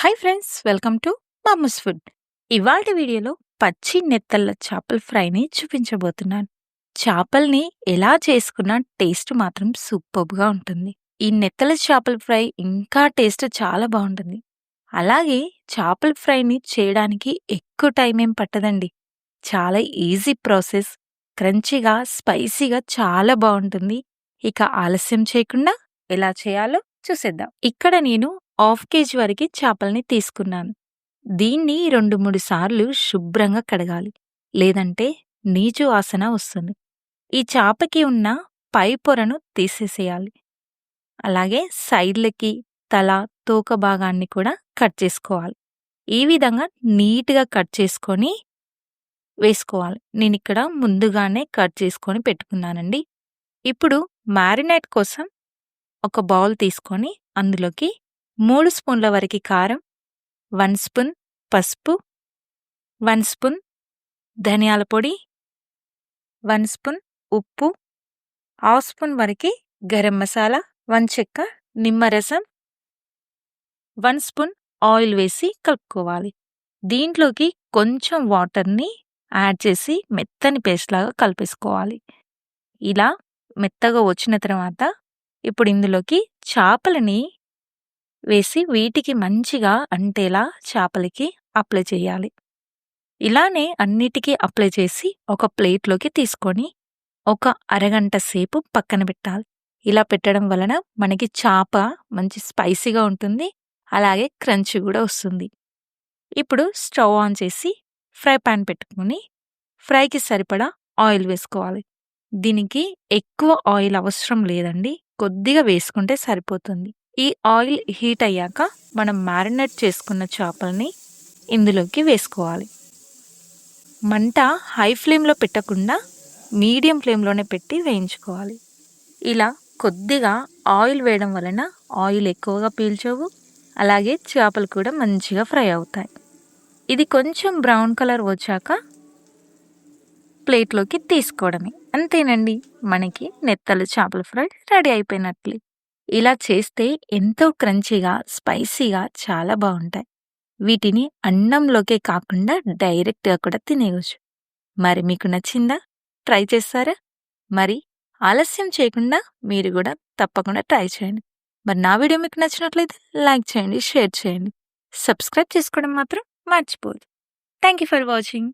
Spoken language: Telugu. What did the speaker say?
Hi friends welcome to Mamu's food. ఇవాళ వీడియోలో పచ్చి నెత్తళ్ళ చేపల ఫ్రైని చూపించబోతున్నాను. చేపల్ని ఎలా చేసుకున్నా టేస్ట్ మాత్రం సూపర్గా ఉంటుంది. ఈ నెత్తల చేపల ఫ్రై ఇంకా టేస్ట్ చాలా బాగుంటుంది. అలాగే చేపల ఫ్రైని చేయడానికి ఎక్కువ టైం ఏం పట్టదండి. చాలా ఈజీ ప్రాసెస్ క్రంచిగా స్పైసీగా చాలా బాగుంటుంది. ఇక ఆలస్యం చేయకుండా ఎలా చేయాలో చూసేద్దాం. ఇక్కడ నేను హాఫ్ కేజీ వరకు చేపల్ని తీసుకున్నాను. దీన్ని రెండు మూడు సార్లు శుభ్రంగా కడగాలి. లేదంటే నీచు వాసన వస్తుంది. ఈ చేపకి ఉన్న పై పొరను తీసేసేయాలి. అలాగే సైడ్లకి తల తోక భాగాన్ని కూడా కట్ చేసుకోవాలి. ఈ విధంగా నీట్గా కట్ చేసుకొని వేసుకోవాలి. నేను ఇక్కడ ముందుగానే కట్ చేసుకొని పెట్టుకున్నానండి. ఇప్పుడు మ్యారినేట్ కోసం ఒక బౌల్ తీసుకొని అందులోకి మూడు స్పూన్ల వరకు కారం వన్ స్పూన్ పసుపు వన్ స్పూన్ ధనియాల పొడి వన్ స్పూన్ ఉప్పు హాఫ్ స్పూన్ వరకు గరం మసాలా వన్ చెక్క నిమ్మరసం వన్ స్పూన్ ఆయిల్ వేసి కలుపుకోవాలి. దీంట్లోకి కొంచెం వాటర్ని యాడ్ చేసి మెత్తని పేస్ట్ లాగా కలిపేసుకోవాలి. ఇలా మెత్తగా వచ్చిన తర్వాత ఇప్పుడు ఇందులోకి చేపలని వేసి వీటికి మంచిగా అంటేలా చేపలకి అప్లై చేయాలి. ఇలానే అన్నిటికీ అప్లై చేసి ఒక ప్లేట్లోకి తీసుకొని ఒక అరగంట సేపు పక్కన పెట్టాలి. ఇలా పెట్టడం వలన మనకి చేప మంచి స్పైసీగా ఉంటుంది. అలాగే క్రంచ్ కూడా వస్తుంది. ఇప్పుడు స్టవ్ ఆన్ చేసి ఫ్రై పాన్ పెట్టుకుని ఫ్రైకి సరిపడా ఆయిల్ వేసుకోవాలి. దీనికి ఎక్కువ ఆయిల్ అవసరం లేదండి. కొద్దిగా వేసుకుంటే సరిపోతుంది. ఈ ఆయిల్ హీట్ అయ్యాక మనం మ్యారినేట్ చేసుకున్న చేపల్ని ఇందులోకి వేసుకోవాలి. మంట హై ఫ్లేమ్లో పెట్టకుండా మీడియం ఫ్లేమ్లోనే పెట్టి వేయించుకోవాలి. ఇలా కొద్దిగా ఆయిల్ వేయడం వలన ఆయిల్ ఎక్కువగా పీల్చవు అలాగే చేపలు కూడా మంచిగా ఫ్రై అవుతాయి. ఇది కొంచెం బ్రౌన్ కలర్ వచ్చాక ప్లేట్లోకి తీసుకోవడమే. అంతేనండి మనకి నెత్తలు చేపల ఫ్రై రెడీ అయిపోయినట్లే. ఇలా చేస్తే ఎంతో క్రంచీగా స్పైసీగా చాలా బాగుంటాయి. వీటిని అన్నంలోకే కాకుండా డైరెక్ట్గా కూడా తినేయవచ్చు మరి మీకు నచ్చిందా? ట్రై చేస్తారా? మరి ఆలస్యం చేయకుండా మీరు కూడా తప్పకుండా ట్రై చేయండి. మరి నా వీడియో మీకు నచ్చినట్లయితే లైక్ చేయండి షేర్ చేయండి. సబ్స్క్రైబ్ చేసుకోవడం మాత్రం మర్చిపోదు థ్యాంక్ యూ ఫర్ వాచింగ్.